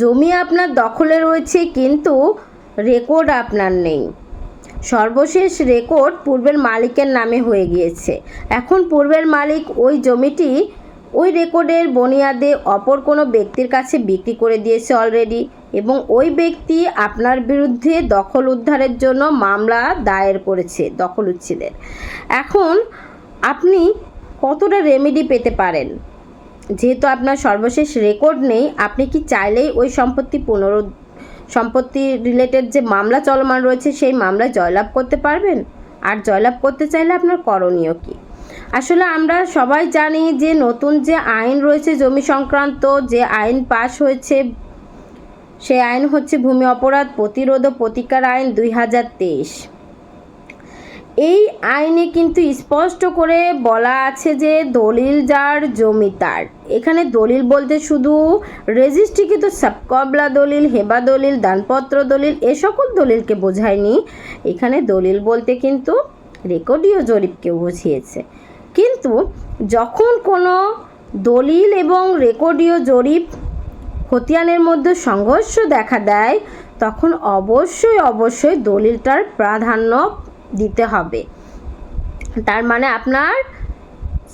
জমি আপনার দখলে রয়েছে, কিন্তু রেকর্ড আপনার নেই। সর্বশেষ রেকর্ড পূর্বের মালিকের নামে হয়ে গিয়েছে। এখন পূর্বের মালিক ওই জমিটি ওই রেকর্ডের বনিয়াদে অপর কোনো ব্যক্তির কাছে বিক্রি করে দিয়েছে অলরেডি এবং ওই ব্যক্তি আপনার বিরুদ্ধে দখল উদ্ধারের জন্য মামলা দায়ের করেছে, দখল উচ্ছেদের। এখন আপনি কতটা রেমেডি পেতে পারেন? যেহেতু আপনার সর্বশেষ রেকর্ড নেই, আপনি কি চাইলেই ওই সম্পত্তি পুনরু সম্পত্তি রিলেটেড যে মামলা চলমান রয়েছে, সেই মামলায় জয়লাভ করতে পারবেন? আর জয়লাভ করতে চাইলে আপনার করণীয় কি? আসলে আমরা সবাই জানি যে নতুন যে আইন রয়েছে জমি সংক্রান্ত, যে আইন পাশ হয়েছে, সেই আইন হচ্ছে ভূমি অপরাধ প্রতিরোধ ও প্রতিকার আইন দুই হাজার তেইশ। এই আইনে কিন্তু স্পষ্ট করে বলা আছে যে দলিল যার জমি তার। এখানে দলিল বলতে শুধু রেজিস্ট্রিকৃত সাবকবলা দলিল, হেবা দলিল, দানপত্র দলিল, এ সকল দলিলকে বোঝায়নি। এখানে দলিল বলতে কিন্তু রেকর্ডীয় জরিপকে বুঝিয়েছে। কিন্তু যখন কোনো দলিল এবং রেকর্ডীয় জরিপ খতিয়ানের মধ্যে সংঘর্ষ দেখা দেয়, তখন অবশ্যই অবশ্যই দলিলটার প্রাধান্য দিতে হবে। তার মানে আপনার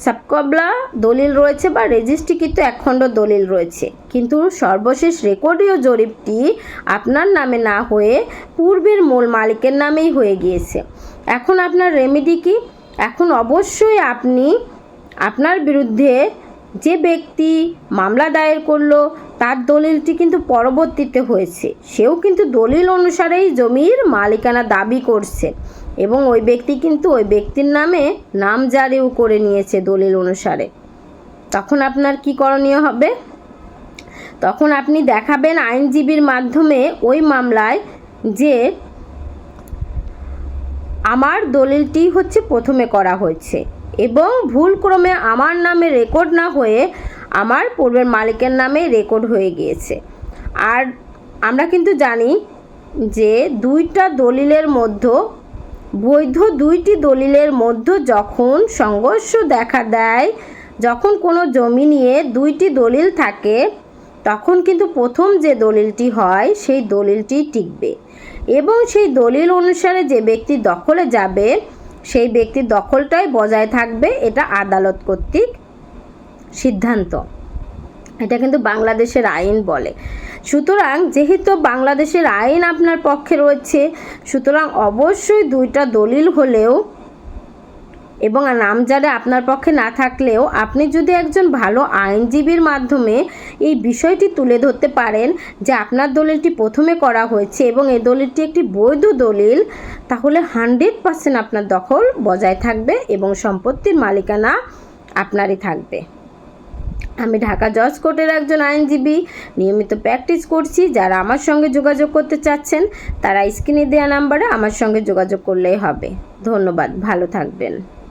সাবকবলা দলিল রয়েছে বা রেজিস্ট্রিকৃত একখণ্ড দলিল রয়েছে। কিন্তু সর্বশেষ রেকর্ডীয় জরিপটি আপনার নামে না হয়ে পূর্বের মূল মালিকের নামেই হয়ে গিয়েছে। এখন আপনার রেমেডি কি? এখন অবশ্যই আপনি আপনার বিরুদ্ধে যে ব্যক্তি মামলা দায়ের করল, তার দলিলটি কিন্তু পরবর্তীতে হয়েছে। সেও কিন্তু দলিল অনুসারেই জমির মালিকানা দাবি করছে। এবং ওই ব্যক্তি কিন্তু ওই ব্যক্তির নামে নাম জারিও করে নিয়েছে দলিল অনুসারে। তখন আপনার কি করণীয় হবে? তখন আপনি দেখাবেন আইনজীবীর মাধ্যমে ওই মামলায় যে আমার দলিলটি হচ্ছে প্রথমে করা হয়েছে এবং ভুলক্রমে আমার নামে রেকর্ড না হয়ে আমার পূর্বের মালিকের নামে রেকর্ড হয়ে গিয়েছে। আর আমরা কিন্তু জানি যে দুইটা দলিলের মধ্যে বৈধ দুইটি দলিলের মধ্যে যখন সংঘর্ষ দেখা দেয়, যখন কোনো জমি নিয়ে দুইটি দলিল থাকে, তখন কিন্তু প্রথম যে দলিলটি হয়, সেই দলিলটি টিকবে। এবং সেই দলিল অনুসারে যে ব্যক্তি দখলে যাবে, সেই ব্যক্তির দখলটাই বজায় থাকবে, এটা আদালত কর্তৃক সিদ্ধান্ত। এটা কিন্তু বাংলাদেশের আইন বলে। সুতরাং যেহেতু বাংলাদেশের আইন আপনার পক্ষে রয়েছে, সুতরাং অবশ্যই দুইটা দলিল হলেও এবং নামজারে আপনার পক্ষে না থাকলেও আপনি যদি একজন ভালো আইনজীবীর মাধ্যমে এই বিষয়টি তুলে ধরতে পারেন যে আপনার দলিলটি প্রথমে করা হয়েছে এবং এই দলিলটি একটি বৈধ দলিল, তাহলে হান্ড্রেড পার্সেন্ট আপনার দখল বজায় থাকবে এবং সম্পত্তির মালিকানা আপনারই থাকবে। আমি ঢাকা জজ কোর্টের একজন আইনজীবী। নিয়মিত প্র্যাকটিস করছি, যারা আমার সঙ্গে যোগাযোগ করতে চাচ্ছেন, তারা স্ক্রিনে দেওয়া নাম্বারে আমার সঙ্গে যোগাযোগ করলেই হবে। ধন্যবাদ, ভালো থাকবেন।